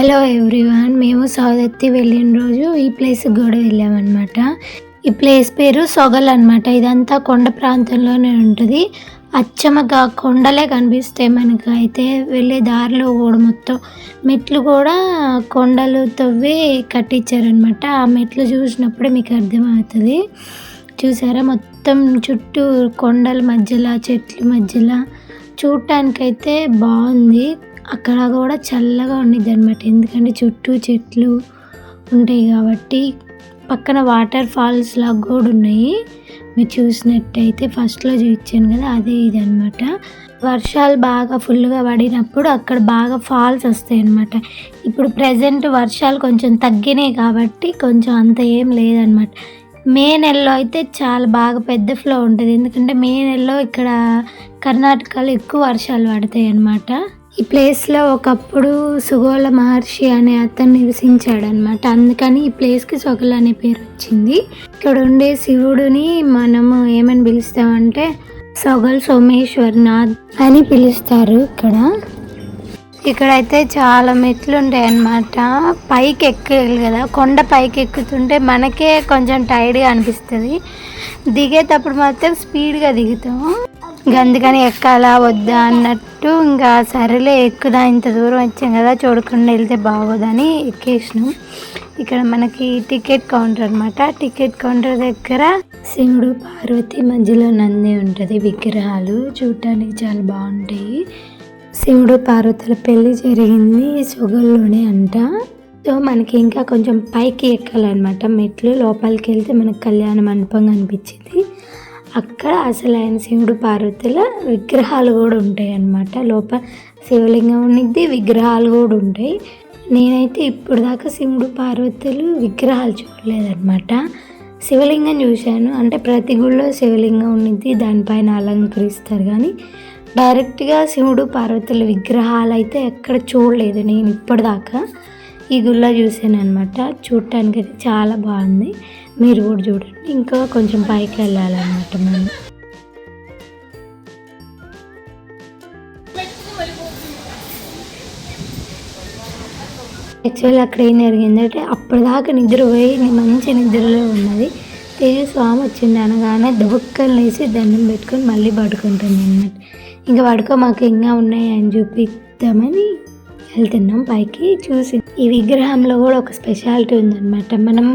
Hello everyone మేము సౌదత్తి వెళ్ళిన రోజు ఈ ప్లేస్కి కూడా వెళ్ళామన్నమాట. ఈ ప్లేస్ పేరు సొగల్ అన్నమాట. ఇదంతా కొండ ప్రాంతంలోనే ఉంటుంది. అచ్చమగా కొండలే కనిపిస్తాయి మనకు. అయితే వెళ్ళే దారిలో కూడా మొత్తం మెట్లు కూడా కొండలు తవ్వి కట్టించారనమాట ఆ మెట్లు చూసినప్పుడే మీకు అర్థమవుతుంది. చూసారా? మొత్తం చుట్టూ కొండల మధ్యలో చెట్ల మధ్యలో చూడటానికైతే బాగుంది అక్కడ కూడా చల్లగా ఉండిద్ది అనమాట ఎందుకంటే చుట్టూ చెట్లు ఉంటాయి కాబట్టి పక్కన వాటర్ ఫాల్స్ లాగా కూడా ఉన్నాయి. మీరు చూసినట్టయితే ఫస్ట్లో చూపించాను కదా అదే ఇది అనమాట వర్షాలు బాగా ఫుల్గా పడినప్పుడు అక్కడ బాగా ఫాల్స్ వస్తాయి అనమాట ఇప్పుడు ప్రజెంట్ వర్షాలు కొంచెం తగ్గినాయి కాబట్టి కొంచెం అంత ఏం లేదనమాట మే నెలలో అయితే చాలా బాగా పెద్ద ఫ్లో ఉంటుంది. ఎందుకంటే మే నెలలో ఇక్కడ కర్ణాటకలో ఎక్కువ వర్షాలు పడతాయి అన్నమాట ఈ ప్లేస్లో ఒకప్పుడు సుగోళ మహర్షి అనే అతను నివసించాడనమాట అందుకని ఈ ప్లేస్కి సొగల్ అనే పేరు వచ్చింది. ఇక్కడ ఉండే శివుడిని మనము ఏమని పిలుస్తామంటే సొగల్ సోమేశ్వరనాథ్ అని పిలుస్తారు ఇక్కడ. ఇక్కడైతే చాలా మెట్లు ఉంటాయి అన్నమాట పైకి ఎక్కాలి కదా. కొండ పైకి ఎక్కుతుంటే మనకే కొంచెం టైర్డ్గా అనిపిస్తుంది. దిగేటప్పుడు మాత్రం స్పీడ్గా దిగుతాము ఇంకా అందుకని ఎక్కాలా వద్దా అన్నట్టు ఇంకా సరేలే ఎక్కుదా ఇంత దూరం వచ్చాం కదా చూడకుండా వెళ్తే బాగోదని ఎక్కేసినాం. ఇక్కడ మనకి టికెట్ కౌంటర్ అనమాట టికెట్ కౌంటర్ దగ్గర శివుడు పార్వతి మధ్యలో నంది ఉంటుంది విగ్రహాలు చూడటానికి చాలా బాగుంటాయి. శివుడు పార్వతుల పెళ్ళి జరిగింది సొగల్లోనే అంట. సో మనకి ఇంకా కొంచెం పైకి ఎక్కాలన్నమాట. మెట్లు లోపలికి వెళ్తే మనకు కళ్యాణ మండపం కనిపించింది. అక్కడ అసలైన శివుడు పార్వతుల విగ్రహాలు కూడా ఉంటాయి అన్నమాట లోపల శివలింగం ఉండిద్ది విగ్రహాలు కూడా ఉంటాయి. నేనైతే ఇప్పుడు దాకా శివుడు పార్వతులు విగ్రహాలు చూడలేదన్నమాట. శివలింగం చూశాను. అంటే ప్రతి గుళ్ళో శివలింగం ఉండిద్ది దానిపైన అలంకరిస్తారు కానీ డైరెక్ట్గా శివుడు పార్వతుల విగ్రహాలు అయితే ఎక్కడ చూడలేదు నేను ఇప్పటిదాకా. ఈ గుళ్ళ చూసాను అనమాట చూడటానికి అయితే చాలా బాగుంది. మీరు కూడా చూడండి. ఇంకా కొంచెం పైకి వెళ్ళాలన్నమాట మనం. యాక్చువల్లీ అక్కడ ఏం జరిగిందంటే అప్పటిదాకా నిద్ర పోయి నేను మంచి నిద్రలో ఉన్నది. తేజ స్వామి వచ్చింది అనగానే దుఃఖం లేచి దండం పెట్టుకొని మళ్ళీ పడుకుంటుంది అన్నమాట. ఇంకా పడుకో మాకు ఇంకా ఉన్నాయి అని చూపిద్దామని వెళ్తున్నాం పైకి చూసి. ఈ విగ్రహంలో కూడా ఒక స్పెషాలిటీ ఉందన్నమాట. మనం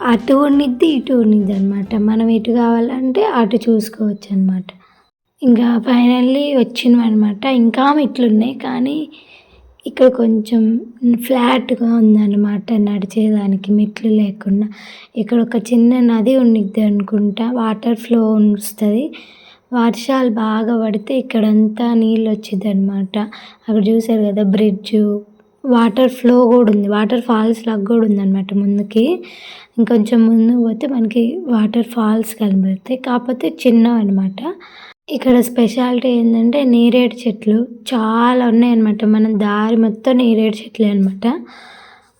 అటు ఉండిద్ది ఇటు ఉండిద్ది అనమాట మనం ఎటు కావాలంటే అటు చూసుకోవచ్చు అనమాట ఇంకా ఫైనల్లీ వచ్చినవి అనమాట ఇంకా ఇట్లున్నాయి కానీ ఇక్కడ కొంచెం ఫ్లాట్గా ఉందన్నమాట నడిచేదానికి మెట్లు లేకుండా. ఇక్కడ ఒక చిన్న నది ఉండిద్ది అనుకుంటా వాటర్ ఫ్లో వస్తుంది. వర్షాలు బాగా పడితే ఇక్కడంతా నీళ్ళు వచ్చింది అనమాట అక్కడ చూసారు కదా బ్రిడ్జ్. వాటర్ ఫ్లో కూడా ఉంది. వాటర్ ఫాల్స్ లాగా కూడా ఉందన్నమాట ముందుకి. ఇంకొంచెం ముందు పోతే మనకి వాటర్ ఫాల్స్ కనబడతాయి. కాకపోతే చిన్నవి అనమాట ఇక్కడ స్పెషాలిటీ ఏంటంటే నేరేడు చెట్లు చాలా ఉన్నాయన్నమాట. మనం దారి మొత్తం నేరేడు చెట్లే అనమాట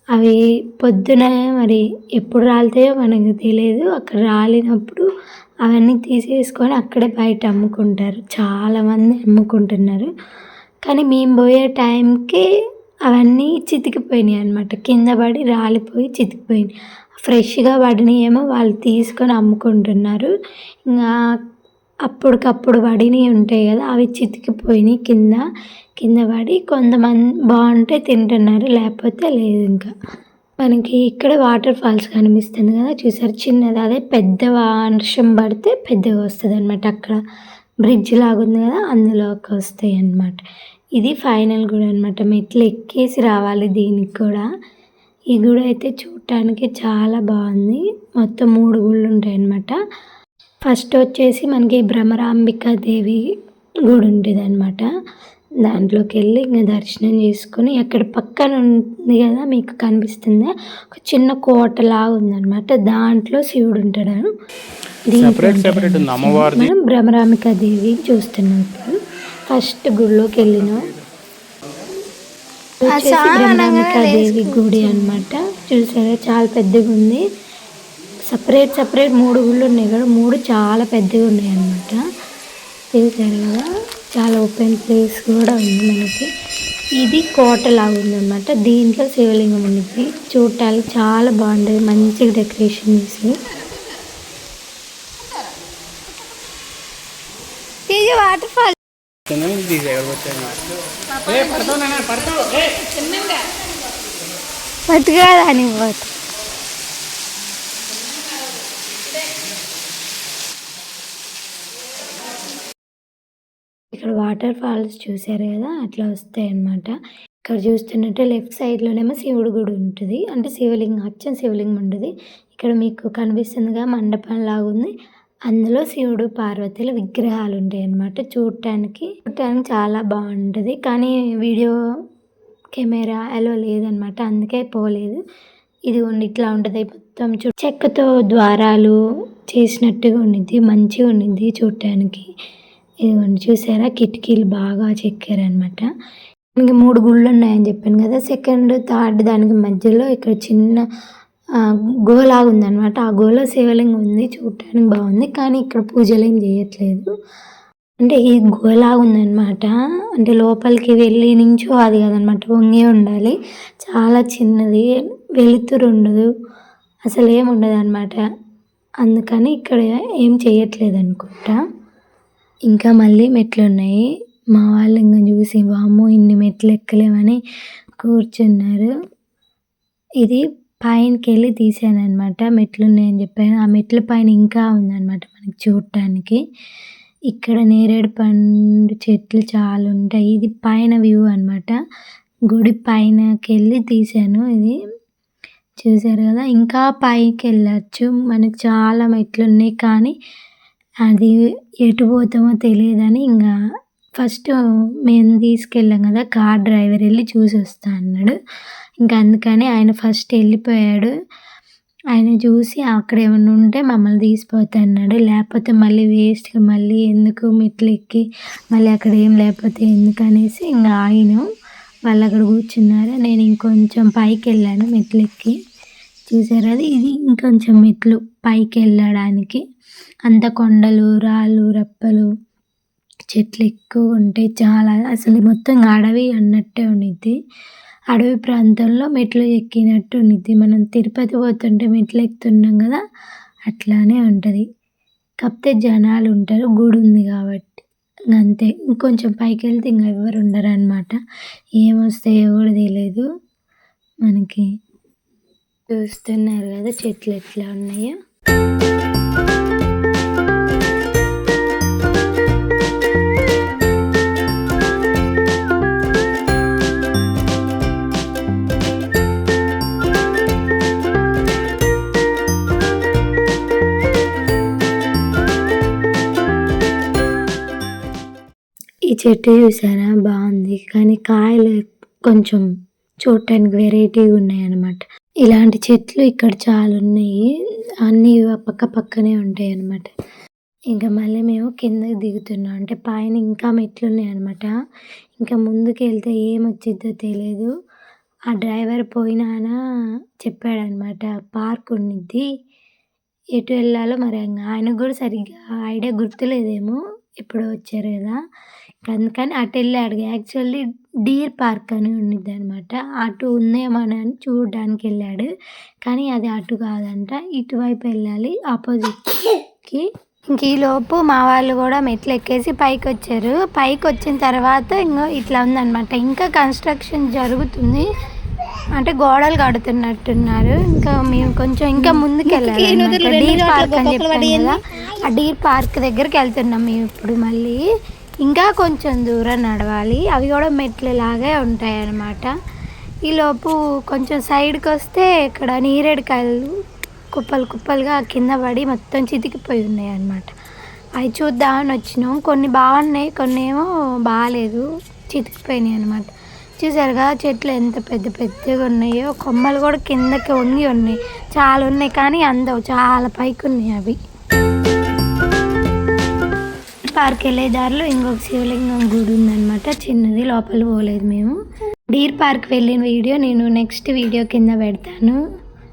అవి పొద్దున మరి ఎప్పుడు రాలితాయో మనకు తెలియదు. అక్కడ రాలినప్పుడు అవన్నీ తీసేసుకొని అక్కడే బయట అమ్ముకుంటారు. చాలామంది అమ్ముకుంటున్నారు. కానీ మేము పోయే టైంకి అవన్నీ చితికిపోయినాయి అనమాట కింద పడి రాలిపోయి చితికిపోయినాయి. ఫ్రెష్గా పడినవి ఏమో వాళ్ళు తీసుకొని అమ్ముకుంటున్నారు. ఇంకా అప్పటికప్పుడు పడినవి ఉంటాయి కదా అవి చితికిపోయినాయి కింద. కింద పడి కొంతమంది బాగుంటే తింటున్నారు లేకపోతే లేదు ఇంకా. మనకి ఇక్కడ వాటర్ ఫాల్స్ కనిపిస్తుంది కదా చూసారు? చిన్నది అదే పెద్ద వర్షం పడితే పెద్దగా వస్తుంది అనమాట అక్కడ బ్రిడ్జ్ లాగా ఉంది కదా అందులోకి వస్తాయి అన్నమాట ఇది ఫైనల్ గుడి అనమాట మెట్లు ఎక్కేసి రావాలి దీనికి కూడా. ఈ గుడి అయితే చూడటానికి చాలా బాగుంది. మొత్తం మూడు గుళ్ళు ఉంటాయి అన్నమాట. ఫస్ట్ వచ్చేసి మనకి భ్రమరాంబిక దేవి గుడి ఉంటుంది అనమాట దాంట్లోకి వెళ్ళి ఇంకా దర్శనం చేసుకొని అక్కడ పక్కన ఉంది కదా మీకు కనిపిస్తుంది. ఒక చిన్న కోటలాగా ఉందన్నమాట. దాంట్లో శివుడు ఉంటాడు. మనం భ్రమరాంబిక దేవి చూస్తున్నాం ఇప్పుడు ఫస్ట్ గుడిలోకి వెళ్ళినాం. వచ్చేసి భ్రమరాంబిక దేవి గుడి అన్నమాట. చూసారా? చాలా పెద్దగా ఉంది. సపరేట్ సపరేట్ మూడు గుళ్ళు ఉన్నాయి కదా మూడు చాలా పెద్దగా ఉన్నాయి అన్నమాట. చూసారు కదా? చాలా ఓపెన్ ప్లేస్ కూడా ఉంది మనకి. ఇది కోటలాగా ఉందన్నమాట దీంట్లో శివలింగం ఉంది. చూడటానికి చాలా బాగుంటుంది మంచిగా డెకరేషన్ చేసి వాటర్ ఫాల్ తీసే ఎక్కడికి వచ్చాను పోతు. ఇక్కడ వాటర్ ఫాల్స్ చూసారు కదా అట్లా వస్తాయి అన్నమాట. ఇక్కడ చూస్తున్నట్టే లెఫ్ట్ సైడ్లోనేమో శివుడు గుడి ఉంటుంది. అంటే శివలింగం అచ్చం శివలింగం ఉంటుంది. ఇక్కడ మీకు కనిపిస్తుందిగా మండపం లాగా ఉంది అందులో శివుడు పార్వతుల విగ్రహాలు ఉంటాయి అన్నమాట చూడటానికి చూడటానికి చాలా బాగుంటుంది కానీ వీడియో కెమెరా అలో లేదనమాట అందుకే పోలేదు. ఇది ఉండి ఇట్లా ఉంటుంది. మొత్తం చూ చెక్కతో ద్వారాలు చేసినట్టుగా ఉండిద్ది. మంచిగా ఉండిద్ది చూడటానికి ఇదిగోండి చూసారా? కిటికీలు బాగా చెక్కారనమాట ఇంక మూడు గుళ్ళు ఉన్నాయని చెప్పాను కదా. సెకండ్ థర్డ్ దానికి మధ్యలో ఇక్కడ చిన్న గుహలాగా ఉందన్నమాట ఆ గుహలో శివలింగం ఉంది చూడటానికి బాగుంది కానీ ఇక్కడ పూజలు ఏం చేయట్లేదు. అంటే ఈ గుహలాగా ఉందన్నమాట అంటే లోపలికి వెళ్ళి నించో అది కదనమాట వంగే ఉండాలి. చాలా చిన్నది వెలుతురు ఉండదు అసలు ఏం ఉండదు అనమాట అందుకని ఇక్కడ ఏం చేయట్లేదు అనుకుంటా ఇంకా మళ్ళీ మెట్లు ఉన్నాయి మా వాళ్ళు ఇంకా చూసి వాము ఇన్ని మెట్లు ఎక్కలేమని కూర్చున్నారు. ఇది పైనకి వెళ్ళి తీసాను మెట్లు చెప్పాను. ఆ మెట్ల పైన ఇంకా ఉందన్నమాట మనకి చూడటానికి ఇక్కడ నేరేడు పండు చెట్లు చాలా ఉంటాయి. ఇది పైన వ్యూ అన్నమాట. గుడి పైనకి వెళ్ళి తీసాను ఇది. చూసారు కదా? ఇంకా పైకి వెళ్ళచ్చు మనకి చాలా మెట్లు ఉన్నాయి కానీ అది ఎటు పోతామో తెలియదని ఇంకా ఫస్ట్ మేము తీసుకెళ్ళాం కదా కార్ డ్రైవర్ వెళ్ళి చూసి వస్తా అన్నాడు. ఇంకా అందుకని ఆయన ఫస్ట్ వెళ్ళిపోయాడు. ఆయన చూసి అక్కడ ఏమైనా ఉంటే మమ్మల్ని తీసిపోతా అన్నాడు. లేకపోతే మళ్ళీ వేస్ట్గా మళ్ళీ ఎందుకు మెట్లు ఎక్కి మళ్ళీ అక్కడ ఏం లేకపోతే ఎందుకు అనేసి ఇంకా ఆయన వాళ్ళు అక్కడ కూర్చున్నారు. నేను ఇంకొంచెం పైకి వెళ్ళాను మెట్లు ఎక్కి. చూసారు అది? ఇది ఇంకొంచెం మెట్లు పైకి వెళ్ళడానికి. అంత కొండలు రాళ్ళు రప్పలు చెట్లు ఎక్కువ ఉంటాయి చాలా అసలు మొత్తం అడవి అన్నట్టే ఉండిద్ది అడవి ప్రాంతంలో మెట్లు ఎక్కినట్టు ఉండిద్ది మనం తిరుపతి పోతుంటే మెట్లు ఎక్కుతున్నాం కదా అట్లానే ఉంటుంది. కాకపోతే జనాలు ఉంటారు గుడి ఉంది కాబట్టి ఇంక అంతే. ఇంకొంచెం పైకి వెళ్తే ఇంకా ఎవరు ఉండరు అనమాట ఏమొస్తాయో కూడా తెలియదు మనకి. చూస్తున్నారు కదా చెట్లు ఎట్లా ఉన్నాయో. ఈ చెట్టు చూసారా? బాగుంది. కానీ కాయలు కొంచెం చూడటానికి వెరైటీగా ఉన్నాయి అన్నమాట ఇలాంటి చెట్లు ఇక్కడ చాలా ఉన్నాయి. అన్నీ పక్క పక్కనే ఉంటాయి అన్నమాట ఇంకా మళ్ళీ మేము కిందకి దిగుతున్నాం. అంటే పైన ఇంకా మెట్లు ఉన్నాయి ఇంకా ముందుకు వెళ్తే ఏమొచ్చిద్దో తెలియదు ఆ డ్రైవర్ పోయినాన చెప్పాడనమాట పార్క్ ఉండిద్ది. ఎటు వెళ్ళాలో మరి. ఇంకా ఆయనకు కూడా సరిగ్గా ఐడియా గుర్తులేదేమో. ఎప్పుడో వచ్చారు కదా. అందుకని అటు వెళ్ళాడు యాక్చువల్లీ డీర్ పార్క్ అని ఉండిద్ది అనమాట అటు ఉందేమోనని అని చూడడానికి వెళ్ళాడు కానీ అది అటు కాదంట. ఇటువైపు వెళ్ళాలి. ఆపోజిట్కి ఇంక ఈ లోపు మా వాళ్ళు కూడా మెట్లు ఎక్కేసి పైకి వచ్చారు పైకి వచ్చిన తర్వాత ఇంకో ఇట్లా ఉందన్నమాట. ఇంకా కన్స్ట్రక్షన్ జరుగుతుంది. అంటే గోడలు కడుతున్నట్టున్నారు. ఇంకా మేము కొంచెం ఇంకా ముందుకు వెళ్ళాలి డీర్ పార్క్ అని చెప్పాను కదా. ఆ డీర్ పార్క్ దగ్గరికి వెళ్తున్నాం మేము ఇప్పుడు మళ్ళీ. ఇంకా కొంచెం దూరం నడవాలి. అవి కూడా మెట్లు లాగే ఉంటాయి అన్నమాట ఈలోపు కొంచెం సైడ్కి వస్తే ఇక్కడ నీరేడుకాయలు కుప్పలు కుప్పలుగా కింద పడి మొత్తం చితికిపోయి ఉన్నాయి అన్నమాట అవి చూద్దామని వచ్చినాం. కొన్ని బాగున్నాయి కొన్ని ఏమో బాగాలేదు చితికిపోయినాయి అనమాట చూసారుగా చెట్లు ఎంత పెద్ద పెద్దగా ఉన్నాయో. కొమ్మలు కూడా కిందకి వంగి ఉన్నాయి. చాలా ఉన్నాయి కానీ అందవు చాలా పైకి ఉన్నాయి అవి. పార్క్ వెళ్ళే దారిలో ఇంకొక శివలింగం గుడి ఉందన్నమాట. చిన్నది లోపల పోలేదు మేము. డీర్ పార్క్ వెళ్ళిన వీడియో నేను నెక్స్ట్ వీడియో కింద పెడతాను.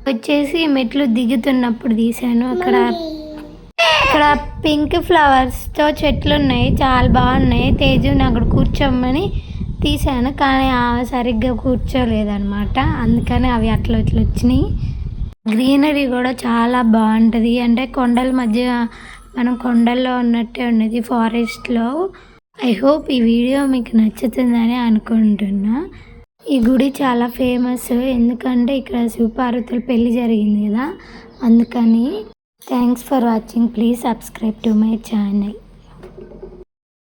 వచ్చేసి మెట్లు దిగుతున్నప్పుడు తీశాను. అక్కడ అక్కడ పింక్ ఫ్లవర్స్తో చెట్లు ఉన్నాయి. చాలా బాగున్నాయి. తేజుని అక్కడ కూర్చోమని తీసాను కానీ సరిగ్గా కూర్చోలేదన్నమాట. అందుకని అవి అట్లా ఇట్లా వచ్చినాయి. గ్రీనరీ కూడా చాలా బాగుంటుంది. అంటే కొండల మధ్య మనం కొండల్లో ఉన్నట్టే ఉన్నది ఫారెస్ట్లో. ఐ హోప్ ఈ వీడియో మీకు నచ్చుతుందని అనుకుంటున్నా. ఈ గుడి చాలా ఫేమస్ ఎందుకంటే ఇక్కడ శివపార్వతుల పెళ్ళి జరిగింది కదా. అందుకని thanks for watching please subscribe to my channel